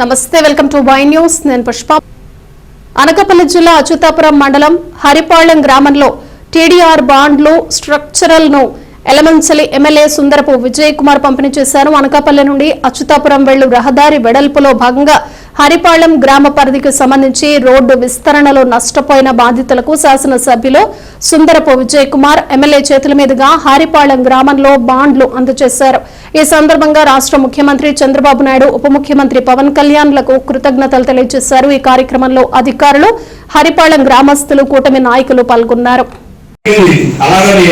నమస్తే welcome to Y news. నేను పుష్ప. అనకాపల్లి జిల్లా అచ్యుతాపురం మండలం హరిపాళెం గ్రామంలో టీడీఆర్ బాండ్లు స్ట్రక్చరల్ను ఎలమంచలి ఎమ్మెల్యే సుందరపు విజయ్ కుమార్ పంపిణీ చేశారు. అనకాపల్లి నుండి అచ్యుతాపురం వెళ్ళు రహదారి వెడల్పులో భాగంగా హరిపాళెం గ్రామ పరిధికి సంబంధించి రోడ్డు విస్తరణలో నష్టపోయిన బాధితులకు శాసనసభ్యులు సుందరపు విజయ్ కుమార్ ఎమ్మెల్యే చేతుల మీదుగా హరిపాళెం గ్రామంలో బాండ్లు అందజేశారు. ఈ సందర్భంగా రాష్ట్ర ముఖ్యమంత్రి చంద్రబాబు నాయుడు ఉప ముఖ్యమంత్రి పవన్ కళ్యాణ్లకు కృతజ్ఞతలు తెలియజేశారు. ఈ కార్యక్రమంలో అధికారులు హరిపాళెం గ్రామస్తులు కూటమి నాయకులు పాల్గొన్నారు. అలాగని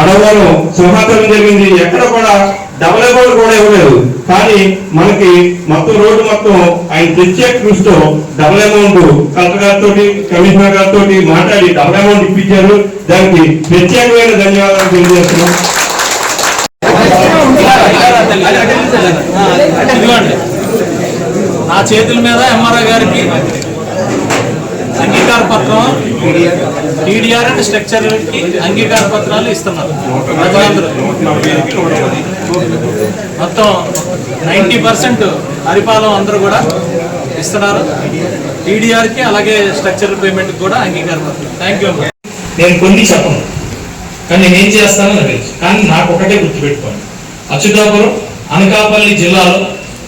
అడవులను సింహాచలం జరిగింది. ఎక్కడ కూడా డబల్ అమౌంట్ కూడా ఇవ్వలేదు. కానీ మనకి మొత్తం రోడ్డు మొత్తం ఆయన ప్రత్యేక దృష్టితో డబల్ అమౌంట్ కలెక్టర్ గారితో కమిషనర్ గారితో మాట్లాడి డబల్ అమౌంట్ ఇప్పించారు. దానికి ప్రత్యేకమైన ధన్యవాదాలు తెలియజేస్తున్నాం. నా చేతుల మీద ఎంఆర్ఓ గారికి అంగీకార పత్రం టీడీఆర్. అండ్ స్ట్రక్చర్కి అంగీకార పత్రాలు ఇస్తున్నారు. మొత్తం నైంటీ పర్సెంట్ హరిపాలెం అందరూ కూడా ఇస్తున్నారు. టీడీఆర్కి అలాగే స్ట్రక్చర్ పేమెంట్ కూడా అంగీకార పత్రం. థ్యాంక్ యూ నేను కొన్ని చెప్పను కానీ నేను ఏం చేస్తానో నాకు తెలుసు కానీ నాకు ఒకటే గుర్తుపెట్టుకోండి. అచ్యుతాపురం అనకాపల్లి జిల్లాలో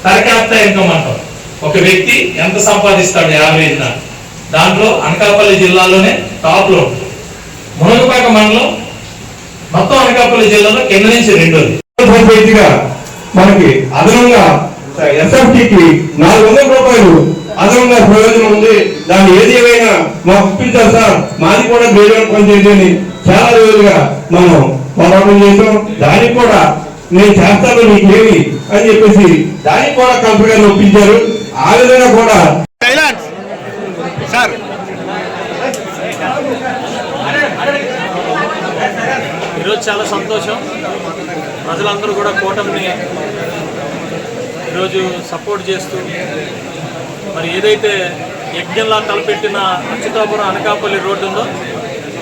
పర్ క్యాపిటల్ ఇన్కమ్ అంటాం. ఒక వ్యక్తి ఎంత సంపాదిస్తాడు యావరేజ్ నా దాంట్లో అనకాపల్లి జిల్లాలోనే టాప్లో ఉంటుంది. మునగపాక మండలం మొత్తం అనకాపల్లి జిల్లాలో కింద నుంచి రెండోది. మనకి అదనంగా ఎస్ఎఫ్టీకి నాలుగు వందల రూపాయలు అదనంగా ప్రయోజనం ఉంది. దాన్ని ఏది ఏమైనా మాకు ఇప్పించాలి సార్. మాది కూడా బేజాన్ పనిచేయండి అని చాలా రోజులుగా మనం పోరాటం చేసాం దానికి కూడా నేను చేస్తాను నీకేమి అని చెప్పేసి దానికి కూడా కలెక్టర్ ఒప్పించారు. ఆ విధంగా కూడా ఈరోజు చాలా సంతోషం. ప్రజలందరూ కూడా కూటమిని ఈరోజు సపోర్ట్ చేస్తూ మరి ఏదైతే యజ్ఞంలా తలపెట్టిన అచ్యుతాపురం అనకాపల్లి రోడ్డు ఉందో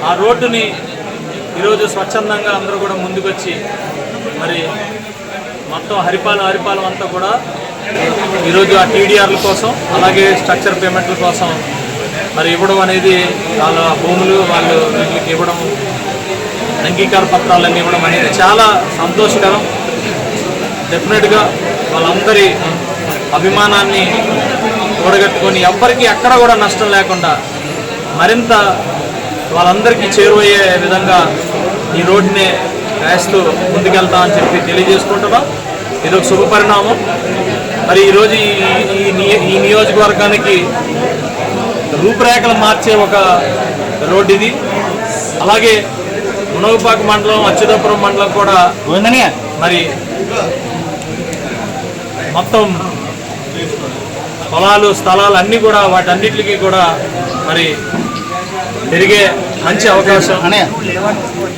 ఆ రోడ్డుని ఈరోజు స్వచ్ఛందంగా అందరూ కూడా ముందుకొచ్చి మరి మొత్తం హరిపాలెం హరిపాలెం అంతా కూడా ఈరోజు ఆ టీడీఆర్ల కోసం అలాగే స్ట్రక్చర్ పేమెంట్ల కోసం మరి ఇవ్వడం అనేది వాళ్ళ భూములు వాళ్ళు వీళ్ళకి ఇవ్వడం అంగీకార పత్రాలన్నీ ఇవ్వడం అనేది చాలా సంతోషకరం. డెఫినెట్గా వాళ్ళందరి అభిమానాన్ని కూడగట్టుకొని ఎవ్వరికీ ఎక్కడ కూడా నష్టం లేకుండా మరింత వాళ్ళందరికీ చేరువయ్యే విధంగా ఈ రోడ్డుని వేస్తూ ముందుకెళ్తామని చెప్పి తెలియజేసుకుంటున్నాం. ఇది ఒక శుభపరిణామం మరి ఈరోజు ఈ ఈ ఈ నియోజకవర్గానికి రూపురేఖలు మార్చే ఒక రోడ్డు ఇది. అలాగే మునగపాక మండలం అచ్యుతాపురం మండలం కూడా మరి మొత్తం పొలాలు స్థలాలు అన్నీ కూడా వాటన్నిటికీ కూడా మరి పెరిగే మంచి అవకాశం.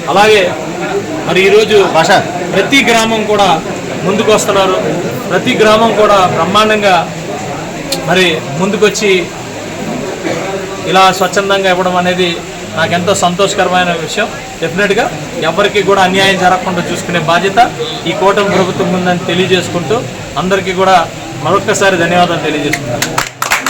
అలాగే మరి ఈరోజు ప్రతి గ్రామం కూడా ముందుకు వస్తున్నారు ప్రతి గ్రామం కూడా బ్రహ్మాండంగా మరి ముందుకొచ్చి ఇలా స్వచ్ఛందంగా ఇవ్వడం అనేది నాకు ఎంతో సంతోషకరమైన విషయం. డెఫినెట్గా ఎవరికి కూడా అన్యాయం జరగకుండా చూసుకునే బాధ్యత ఈ కూటమి ప్రభుత్వం ఉందని తెలియజేసుకుంటూ అందరికీ కూడా మరొక్కసారి ధన్యవాదాలు తెలియజేసుకుంటాను.